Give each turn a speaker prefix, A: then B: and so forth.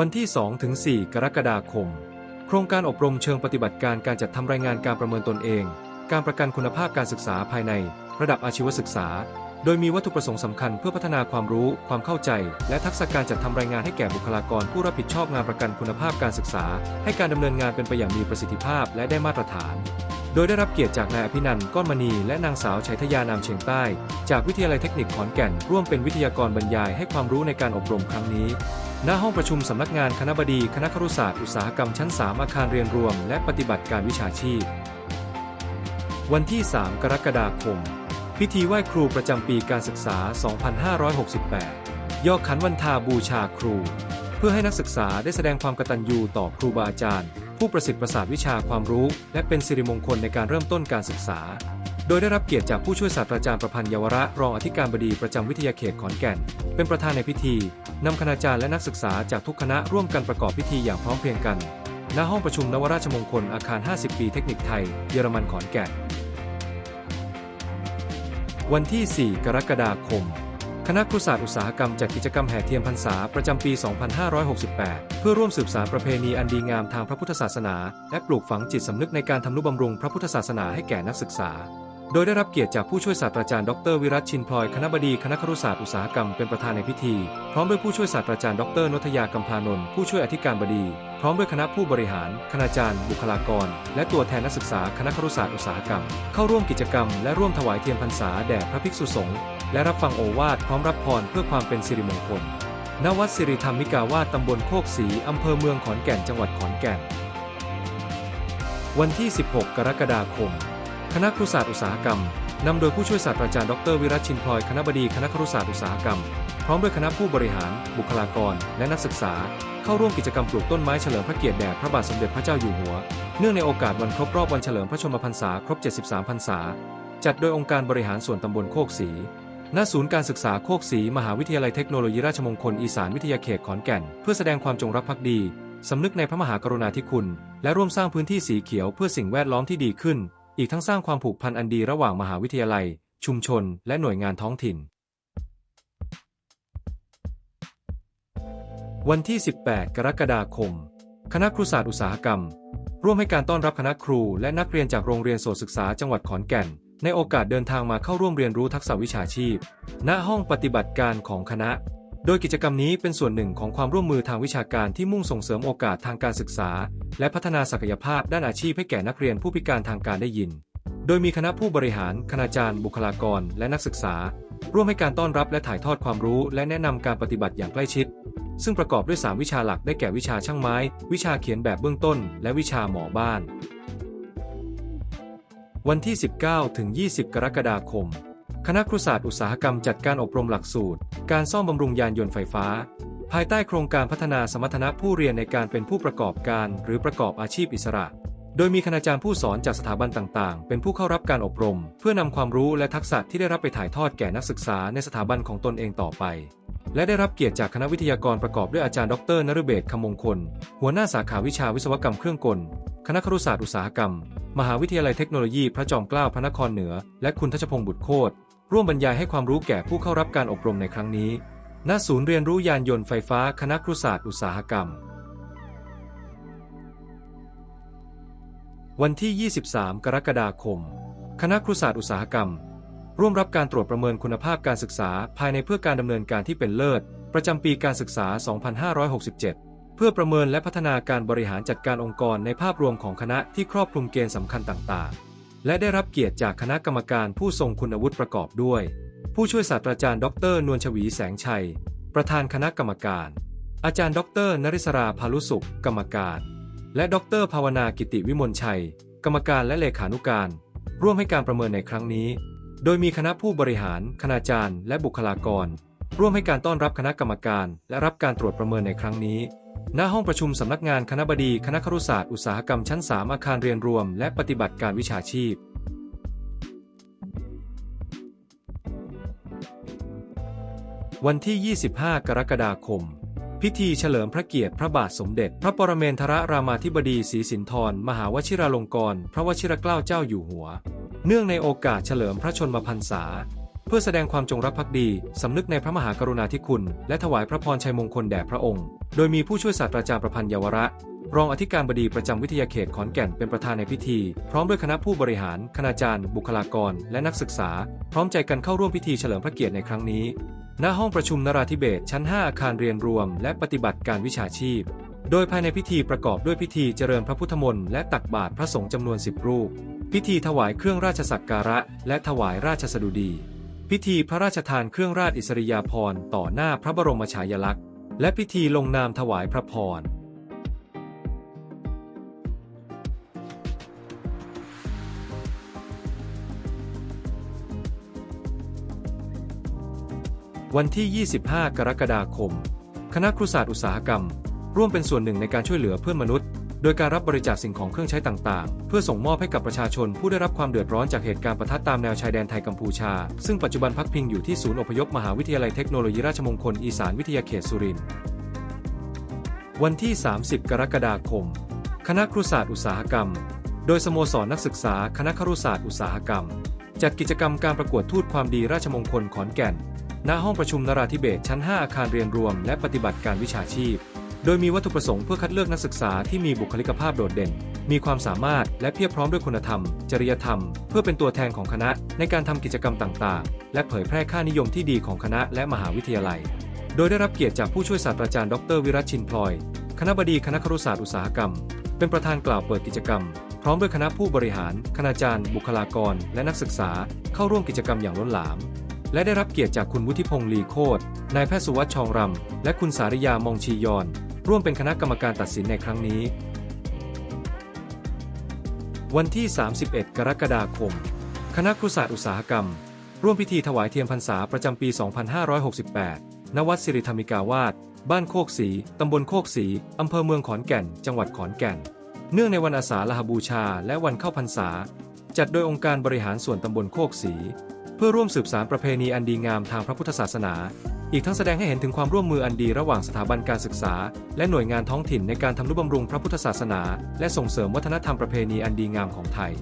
A: วันที่ 2-4 กรกฎาคม โครงการอบรมเชิงปฏิบัติการการจัดทำรายงานการประเมินตนเอง การประกันคุณภาพการศึกษาภายใน ระดับอาชีวศึกษา โดยมีวัตถุประสงค์สำคัญเพื่อพัฒนาความรู้ ความเข้าใจ และทักษะการจัดทำรายงานให้แก่บุคลากรผู้รับผิดชอบงานประกันคุณภาพการศึกษา ให้การดำเนินงานเป็นไปอย่างมีประสิทธิภาพและได้มาตรฐาน โดยได้รับเกียรติจากนายอภินันท์ก้อนมณีและนางสาวชัยทยานามเชียงใต้ จากวิทยาลัยเทคนิคขอนแก่น ร่วมเป็นวิทยากรบรรยายให้ความรู้ในการอบรมครั้งนี้ ณห้องประชุมสำนักงานคณะบดีคณะครุศาสตร์อุตสาหกรรมชั้น 3 อาคารเรียนรวม และปฏิบัติการวิชาชีพ วันที่ 3 กรกฎาคม พิธีไหว้ครูประจำปีการศึกษา 2568 ย่อขันวันทาบูชาครู เพื่อให้นักศึกษาได้แสดงความกตัญญูต่อครูบาอาจารย์ ผู้ประสิทธิ์ประสาทวิชาความรู้ และเป็นสิริมงคลในการเริ่มต้นการศึกษา โดยได้รับเกียรติจากผู้ช่วยศาสตราจารย์ประพันธ์เยาวระรองอธิการบดีประจำวิทยาเขตขอนแก่น เป็นประธานในพิธี นำคณาจารย์และนักศึกษาจากทุกคณะร่วมกันประกอบพิธีอย่างพร้อมเพรียงกัน ณ ห้องประชุมนวราชมงคลอาคาร 50 ปีเทคนิคไทย เยอรมันขอนแก่น วันที่ 4 กรกฎาคม คณะครุศาสตร์อุตสาหกรรมจัดกิจกรรมแห่เทียนพรรษาประจำปี 2568 เพื่อร่วมสืบสารประเพณีอันดีงามทางพระพุทธศาสนา และปลูกฝังจิตสำนึกในการทำนุบำรุงพระพุทธศาสนาให้แก่นักศึกษา โดยได้รับเกียรติจากผู้ช่วยศาสตราจารย์ดรวิรัตชินพลอยคณบดีคณะครุศาสตร์อุตสาหกรรมเป็นประธานในพิธี พร้อมด้วยผู้ช่วยศาสตราจารย์ดรนทยากำพานนท์ผู้ช่วยอธิการบดี พร้อมด้วยคณะผู้บริหาร คณาจารย์ บุคลากร และตัวแทนนักศึกษาคณะครุศาสตร์อุตสาหกรรม เข้าร่วมกิจกรรม และร่วมถวายเทียนพรรษาแด่พระภิกษุสงฆ์และรับฟังโอวาทพร้อมรับพรเพื่อความเป็นสิริมงคลณวัดสิริธรรมิกาวาสตำบลโคกศรีอำเภอเมืองขอนแก่นจังหวัดขอนแก่น วันที่ 16 กรกฎาคม คณะครุศาสตร์อุตสาหกรรม นำโดยผู้ช่วยศาสตราจารย์ดรวิรัตชินพลอยคณะบดีคณะครุศาสตร์อุตสาหกรรม พร้อมด้วยคณะผู้บริหาร บุคลากร และนักศึกษา เข้าร่วมกิจกรรมปลูกต้นไม้เฉลิมพระเกียรติแด่พระบาทสมเด็จพระเจ้าอยู่หัว เนื่องในโอกาสวันครบรอบวันเฉลิมพระชนมพรรษาครบ 73 พรรษา จัดโดยองค์การบริหารส่วนตำบลโคกศรีณศูนย์การศึกษาโคกศรีมหาวิทยาลัยเทคโนโลยีราชมงคลอีสานวิทยาเขตขอนแก่น เพื่อแสดงความจงรักภักดีสำนึกในพระมหากรุณาธิคุณ และร่วมสร้างพื้นที่สีเขียวเพื่อสิ่งแวดล้อมที่ดีขึ้น อีกทั้งสร้างความผูกพันอันดีระหว่างมหาวิทยาลัย ชุมชน และหน่วยงานท้องถิ่น วันที่ 18 กรกฎาคม คณะครุศาสตร์อุตสาหกรรม ร่วมให้การต้อนรับคณะครูและนักเรียนจากโรงเรียนโสศึกษาจังหวัดขอนแก่น ในโอกาสเดินทางมาเข้าร่วมเรียนรู้ทักษะวิชาชีพ ณห้องปฏิบัติการของคณะ โดยกิจกรรมนี้เป็นส่วนหนึ่งของความร่วมมือทางวิชาการที่มุ่งส่งเสริมโอกาสทางการศึกษา และพัฒนาศักยภาพด้านอาชีพให้แก่นักเรียนผู้พิการทางการได้ยิน โดยมีคณะผู้บริหาร คณาจารย์ บุคลากร และนักศึกษา ร่วมให้การต้อนรับและถ่ายทอดความรู้ และแนะนำการปฏิบัติอย่างใกล้ชิด ซึ่งประกอบด้วย 3 วิชาหลักได้แก่วิชาช่างไม้ วิชาเขียนแบบเบื้องต้น และวิชาหมอบ้าน วันที่ 19ถึง20 กรกฎาคม คณะครุศาสตร์อุตสาหกรรมจัดการอบรมหลักสูตร การซ่อมบำรุงยานยนต์ไฟฟ้า ภายใต้โครงการพัฒนาสมรรถนะผู้เรียนในการเป็นผู้ประกอบการ หรือประกอบอาชีพอิสระ โดยมีคณาจารย์ผู้สอนจากสถาบันต่างๆ เป็นผู้เข้ารับการอบรม เพื่อนำความรู้และทักษะที่ได้รับไปถ่ายทอดแก่นักศึกษาในสถาบันของตนเองต่อไป และได้รับเกียรติจากคณะวิทยากรประกอบด้วยอาจารย์ดรนฤเบศคำมงคล หัวหน้าสาขาวิชาวิศวกรรมเครื่องกลคณะครุศาสตร์อุตสาหกรรม มหาวิทยาลัยเทคโนโลยีพระจอมเกล้าพระนครเหนือ และคุณทัชพงศ์บุตรโคตร ร่วมบรรยายให้ความรู้แก่ผู้เข้ารับการอบรมในครั้งนี้ ณ ศูนย์เรียนรู้ยานยนต์ไฟฟ้าคณะครุศาสตร์อุตสาหกรรม วันที่ 23 กรกฎาคม คณะครุศาสตร์อุตสาหกรรม ร่วมรับการตรวจประเมินคุณภาพการศึกษาภายในเพื่อการดำเนินการที่เป็นเลิศ ประจำปีการศึกษา 2567เพื่อประเมินและพัฒนาการบริหารจัดการองค์กรในภาพรวมของคณะที่ครอบคลุมเกณฑ์สำคัญต่าง ๆ และได้รับเกียรติจากคณะกรรมการผู้ทรงคุณวุฒิประกอบด้วย ผู้ช่วยศาสตราจารย์ดร นวลชวีแสงชัย ประธานคณะกรรมการ อาจารย์ดรนริศราพาลุสุข กรรมการ และดรภาวนากิติวิมลชัย กรรมการและเลขานุการ ร่วมให้การประเมินในครั้งนี้ โดยมีคณะผู้บริหาร คณาจารย์ และบุคลากร ร่วมให้การต้อนรับคณะกรรมการ และรับการตรวจประเมินในครั้งนี้ ณห้องประชุมสำนักงานคณะบดีคณะครุศาสตร์อุตสาหกรรมชั้น 3 อาคารเรียนรวม และปฏิบัติการวิชาชีพ วันที่ 25 กรกฎาคม พิธีเฉลิมพระเกียรติพระบาทสมเด็จ พระปรเมนทรรามาธิบดีศรีสินธร มหาวชิราลงกรณ์พระวชิรเกล้าเจ้าอยู่หัว เนื่องในโอกาสเฉลิมพระชนมพรรษา เพื่อแสดงความจงรักภักดี สำนึกในพระมหากรุณาธิคุณ และถวายพระพรชัยมงคลแด่พระองค์ โดยมีผู้ช่วยศาสตราจารย์ประพันธ์เยาวระ รองอธิการบดีประจำวิทยาเขตขอนแก่นเป็นประธานในพิธี พร้อมด้วยคณะผู้บริหาร คณาจารย์ บุคลากร และนักศึกษา พร้อมใจกันเข้าร่วมพิธีเฉลิมพระเกียรติในครั้งนี้ ณ ห้องประชุมนราธิเบศชั้น 5 อาคารเรียนรวม และปฏิบัติการวิชาชีพ โดยภายในพิธีประกอบด้วยพิธีเจริญพระพุทธมนต์และตักบาตรพระสงฆ์จำนวน 10 รูป พิธีถวายเครื่องราชสักการะ และถวายราชสดุดี พิธีพระราชทานเครื่องราชอิสริยาภรณ์ต่อหน้าพระบรมฉายาลักษณ์ และพิธีลงนามถวายพระพรวันที่ 25 กรกฎาคม คณะครุศาสตร์อุตสาหกรรม ร่วมเป็นส่วนหนึ่งในการช่วยเหลือเพื่อนมนุษย์ โดยการรับบริจาคสิ่งของเครื่องใช้ต่างๆ เพื่อส่งมอบให้กับประชาชนผู้ได้รับความเดือดร้อนจากเหตุการณ์ปะทะตามแนวชายแดนไทยกัมพูชา ซึ่งปัจจุบันพักพิงอยู่ที่ศูนย์อพยพมหาวิทยาลัยเทคโนโลยีราชมงคลอีสานวิทยาเขตสุรินทร์วันที่ 30 กรกฎาคม คณะครุศาสตร์อุตสาหกรรม โดยสโมสรนักศึกษาคณะครุศาสตร์อุตสาหกรรม จัดกิจกรรมการประกวดทูตความดีราชมงคลขอนแก่น ณ ห้องประชุมนราธิเบศชั้น 5 อาคารเรียนรวม และปฏิบัติการวิชาชีพ โดยมีวัตถุประสงค์เพื่อคัดเลือกนักศึกษาที่มีบุคลิกภาพโดดเด่น มีความสามารถและเพียบพร้อมด้วยคุณธรรม จริยธรรม เพื่อเป็นตัวแทนของคณะในการทำกิจกรรมต่างๆ และเผยแพร่ค่านิยมที่ดีของคณะและมหาวิทยาลัย โดยได้รับเกียรติจากผู้ช่วยศาสตราจารย์ดรวิรัชชินพลอย คณะบดีคณะครุศาสตร์อุตสาหกรรม เป็นประธานกล่าวเปิดกิจกรรม พร้อมด้วยคณะผู้บริหาร คณาจารย์ บุคลากร และนักศึกษา เข้าร่วมกิจกรรมอย่างล้นหลามและได้รับเกียรติจากคุณวุฒิพงษ์ลีโคตรนายแพทย์สุวัสด์ชองรำ และคุณสาริยามองชียอน ร่วมเป็นคณะกรรมการตัดสินในครั้งนี้ วันที่ 31 กรกฎาคม คณะครุศาสตร์อุตสาหกรรม ร่วมพิธีถวายเทียนพรรษาประจำปี 2568 ณ วัดสิริธรรมิกาวาสบ้านโคกศรีตำบลโคกศรีอำเภอเมืองขอนแก่น จังหวัดขอนแก่น เนื่องในวันอาสาฬหบูชา และวันเข้าพรรษา จัดโดยองค์การบริหารส่วนตำบลโคกศรี เพื่อร่วมสืบสารประเพณีอันดีงามทางพระพุทธศาสนา อีกทั้งแสดงให้เห็นถึงความร่วมมืออันดีระหว่างสถาบันการศึกษา และหน่วยงานท้องถิ่นในการทำนุบำรุงพระพุทธศาสนา และส่งเสริมวัฒนธรรมประเพณีอันดีงามของไทย